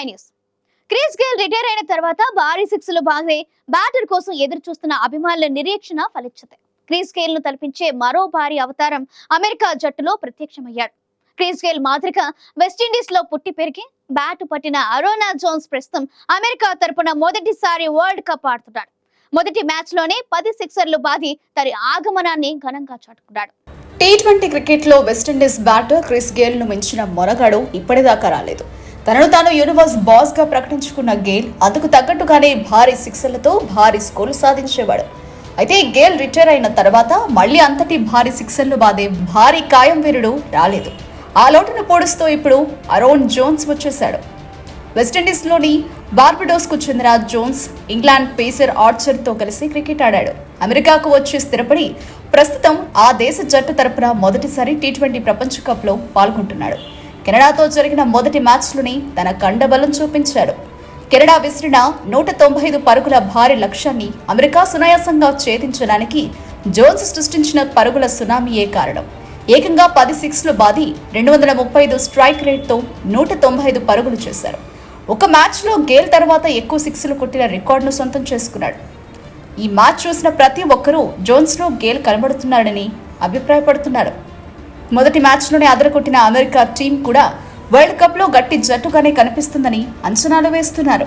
Five news. Chris Gayle retire అయిన తర్వాత భారీ సిక్స్లు బాగే బ్యాటర్ కోసం ఎదురు చూస్తున్న అభిమానుల నిరీక్షణ ఫలించింది. క్రిస్ గేల్ను తలపించే మరో భారీ అవతారం అమెరికా జట్టులో ప్రత్యక్షమయ్యాడు. క్రిస్ గేల్ మాదిరిగా వెస్టిండీస్లో పుట్టి పెరిగి బ్యాట్ పట్టిన అరోనా జోన్స్ ప్రస్తుతం అమెరికా తరపున మొదటిసారి వరల్డ్ కప్ ఆడుతున్నాడు. మొదటి మ్యాచ్లోనే పది సిక్సర్లు బాది తన ఆగమనాన్ని ఘనంగా చాటుకున్నాడు. టీ ట్వంటీ క్రికెట్లో వెస్టిండీస్ బ్యాటర్ క్రిస్ గేల్ను మించిన మొరగాడు ఇప్పటిదాకా రాలేదు. తనను తాను యూనివర్స్ బాస్గా ప్రకటించుకున్న గేల్ అందుకు తగ్గట్టుగానే భారీ సిక్సర్లతో భారీ స్కోర్లు సాధించేవాడు. అయితే గేల్ రిటైర్ అయిన తర్వాత మళ్ళీ అంతటి భారీ సిక్సర్లు బాదే భారీ కాయం వీరుడు రాలేదు. ఆ లోటును పోడుస్తూ ఇప్పుడు అరోన్ జోన్స్ వచ్చేశాడు. వెస్టిండీస్లోని బార్బడోస్కు చెందిన జోన్స్ ఇంగ్లాండ్ పేసర్ ఆర్చర్తో కలిసి క్రికెట్ ఆడాడు. అమెరికాకు వచ్చి స్థిరపడి ప్రస్తుతం ఆ దేశ జట్టు తరపున మొదటిసారి టీ ట్వంటీ ప్రపంచ కప్లో పాల్గొంటున్నాడు. కెనడాతో జరిగిన మొదటి మ్యాచ్లోని తన కండబలం చూపించాడు. కెనడా విసిరిన నూట తొంభై ఐదు పరుగుల భారీ లక్ష్యాన్ని అమెరికా సునాయాసంగా ఛేదించడానికి జోన్స్ సృష్టించిన పరుగుల సునామీయే కారణం. ఏకంగా పది సిక్స్లు బాది రెండు వందల ముప్పై ఐదు స్ట్రైక్ రేట్తో నూట తొంభై ఐదు పరుగులు చేశారు. ఒక మ్యాచ్లో గేల్ తర్వాత ఎక్కువ సిక్స్లు కొట్టిన రికార్డును సొంతం చేసుకున్నాడు. ఈ మ్యాచ్ చూసిన ప్రతి ఒక్కరూ జోన్స్లో గేల్ కనబడుతున్నాడని అభిప్రాయపడుతున్నారు. మొదటి మ్యాచ్లోనే అదరగొట్టిన అమెరికా టీం కూడా వరల్డ్ కప్లో గట్టి జట్టుగానే కనిపిస్తుందని అంచనాలు వేస్తున్నారు.